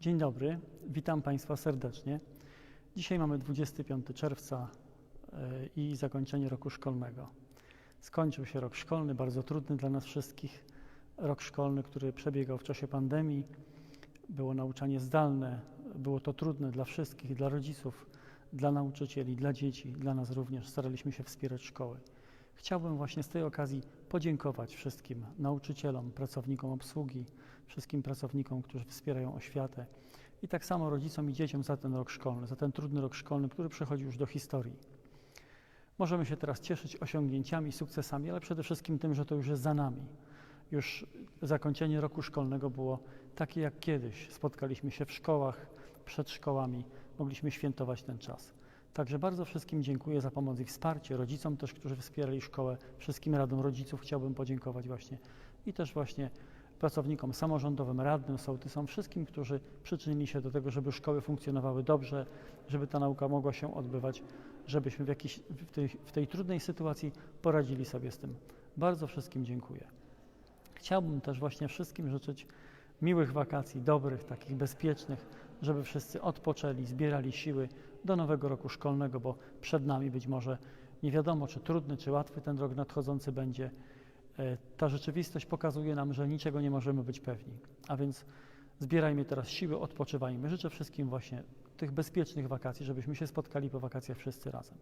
Dzień dobry, witam Państwa serdecznie. Dzisiaj mamy 25 czerwca e, i zakończenie roku szkolnego. Skończył się rok szkolny, bardzo trudny dla nas wszystkich. Rok szkolny, który przebiegał w czasie pandemii. Było nauczanie zdalne, było to trudne dla wszystkich, dla rodziców, dla nauczycieli, dla dzieci, dla nas również. Staraliśmy się wspierać szkoły. Chciałbym właśnie z tej okazji podziękować wszystkim nauczycielom, pracownikom obsługi, wszystkim pracownikom, którzy wspierają oświatę i tak samo rodzicom i dzieciom za ten rok szkolny, za ten trudny rok szkolny, który przechodzi już do historii. Możemy się teraz cieszyć osiągnięciami, sukcesami, ale przede wszystkim tym, że to już jest za nami. Już zakończenie roku szkolnego było takie jak kiedyś. Spotkaliśmy się w szkołach, przed szkołami, mogliśmy świętować ten czas. Także bardzo wszystkim dziękuję za pomoc i wsparcie, rodzicom też, którzy wspierali szkołę, wszystkim radom rodziców chciałbym podziękować właśnie i też właśnie pracownikom samorządowym, radnym, sołtysom, wszystkim, którzy przyczynili się do tego, żeby szkoły funkcjonowały dobrze, żeby ta nauka mogła się odbywać, żebyśmy w, w, tej, w tej trudnej sytuacji poradzili sobie z tym. Bardzo wszystkim dziękuję. Chciałbym też właśnie wszystkim życzyć miłych wakacji, dobrych, takich bezpiecznych, żeby wszyscy odpoczęli, zbierali siły do nowego roku szkolnego, bo przed nami być może nie wiadomo, czy trudny, czy łatwy ten rok nadchodzący będzie. E, ta rzeczywistość pokazuje nam, że niczego nie możemy być pewni. A więc zbierajmy teraz siły, odpoczywajmy. Życzę wszystkim właśnie tych bezpiecznych wakacji, żebyśmy się spotkali po wakacjach wszyscy razem.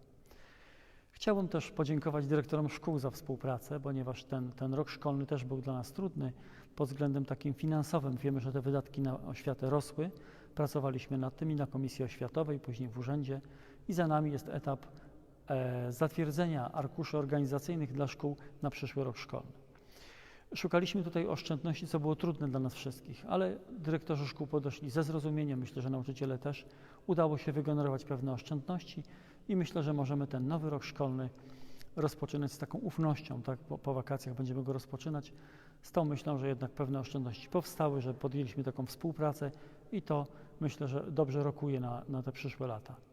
Chciałbym też podziękować dyrektorom szkół za współpracę, ponieważ ten, ten rok szkolny też był dla nas trudny pod względem takim finansowym. Wiemy, że te wydatki na oświatę rosły. Pracowaliśmy nad tym i na Komisji Oświatowej, później w urzędzie i za nami jest etap e, zatwierdzenia arkuszy organizacyjnych dla szkół na przyszły rok szkolny. Szukaliśmy tutaj oszczędności, co było trudne dla nas wszystkich, ale dyrektorzy szkół podeszli ze zrozumieniem, myślę, że nauczyciele też. Udało się wygenerować pewne oszczędności i myślę, że możemy ten nowy rok szkolny rozpoczynać z taką ufnością, tak? Po, po wakacjach będziemy go rozpoczynać z tą myślą, że jednak pewne oszczędności powstały, że podjęliśmy taką współpracę i to myślę, że dobrze rokuje na, na te przyszłe lata.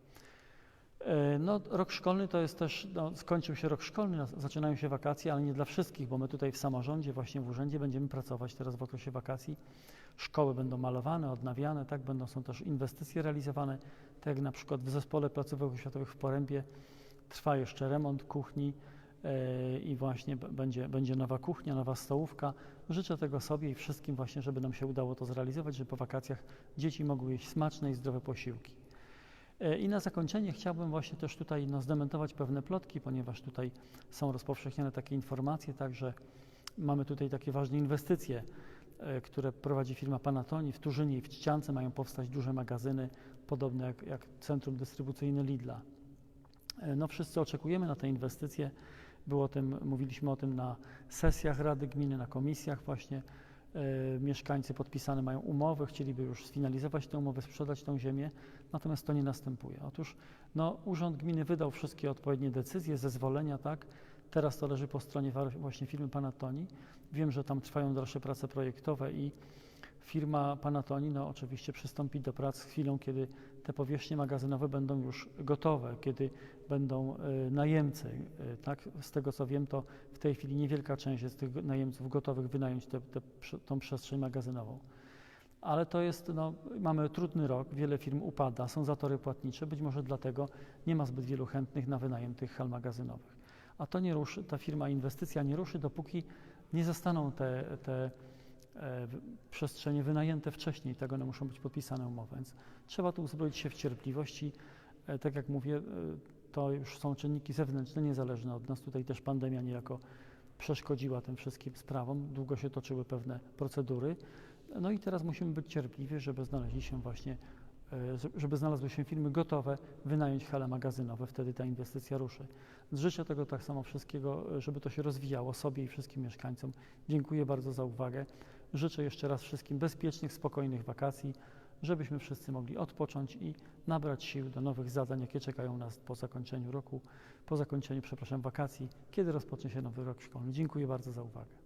E, no, rok szkolny to jest też, no, skończył się rok szkolny, zaczynają się wakacje, ale nie dla wszystkich, bo my tutaj w samorządzie, właśnie w urzędzie będziemy pracować teraz w okresie wakacji. Szkoły będą malowane, odnawiane, tak, będą są też inwestycje realizowane, tak jak na przykład w zespole placówek oświatowych w Porębie trwa jeszcze remont kuchni yy, i właśnie będzie, będzie nowa kuchnia, nowa stołówka. Życzę tego sobie i wszystkim właśnie, żeby nam się udało to zrealizować, żeby po wakacjach dzieci mogły jeść smaczne i zdrowe posiłki. E, I na zakończenie chciałbym właśnie też tutaj no, zdementować pewne plotki, ponieważ tutaj są rozpowszechniane takie informacje, także mamy tutaj takie ważne inwestycje, e, które prowadzi firma Panatoni w Turzynie i w Czciance mają powstać duże magazyny, podobne jak, jak centrum dystrybucyjne Lidla. E, no wszyscy oczekujemy na te inwestycje. Było o tym, mówiliśmy o tym na sesjach Rady Gminy, na komisjach właśnie. E, mieszkańcy podpisane mają umowy, chcieliby już sfinalizować tę umowę, sprzedać tę ziemię, natomiast to nie następuje. Otóż no, Urząd Gminy wydał wszystkie odpowiednie decyzje, zezwolenia, tak? Teraz to leży po stronie właśnie firmy Panatoni. Wiem, że tam trwają dalsze prace projektowe i firma Panatoni no, oczywiście przystąpi do prac z chwilą, kiedy te powierzchnie magazynowe będą już gotowe, kiedy będą y, najemcy. Y, tak? Z tego co wiem, to w tej chwili niewielka część jest tych najemców gotowych wynająć tę tą przestrzeń magazynową. Ale to jest, no, mamy trudny rok, wiele firm upada, są zatory płatnicze, być może dlatego nie ma zbyt wielu chętnych na wynajem tych hal magazynowych. A to nie ruszy, ta firma inwestycja nie ruszy, dopóki nie zostaną te, te E, przestrzenie wynajęte wcześniej, tego one muszą być podpisane umowy, więc trzeba tu uzbroić się w cierpliwości. E, tak jak mówię, e, to już są czynniki zewnętrzne, niezależne od nas. Tutaj też pandemia niejako przeszkodziła tym wszystkim sprawom. Długo się toczyły pewne procedury. No i teraz musimy być cierpliwi, żeby znaleźli się właśnie, żeby znalazły się firmy gotowe wynająć hale magazynowe, wtedy ta inwestycja ruszy. Życzę tego tak samo wszystkiego, żeby to się rozwijało sobie i wszystkim mieszkańcom. Dziękuję bardzo za uwagę. Życzę jeszcze raz wszystkim bezpiecznych, spokojnych wakacji, żebyśmy wszyscy mogli odpocząć i nabrać sił do nowych zadań, jakie czekają nas po zakończeniu roku, po zakończeniu, przepraszam, wakacji, kiedy rozpocznie się nowy rok szkolny. Dziękuję bardzo za uwagę.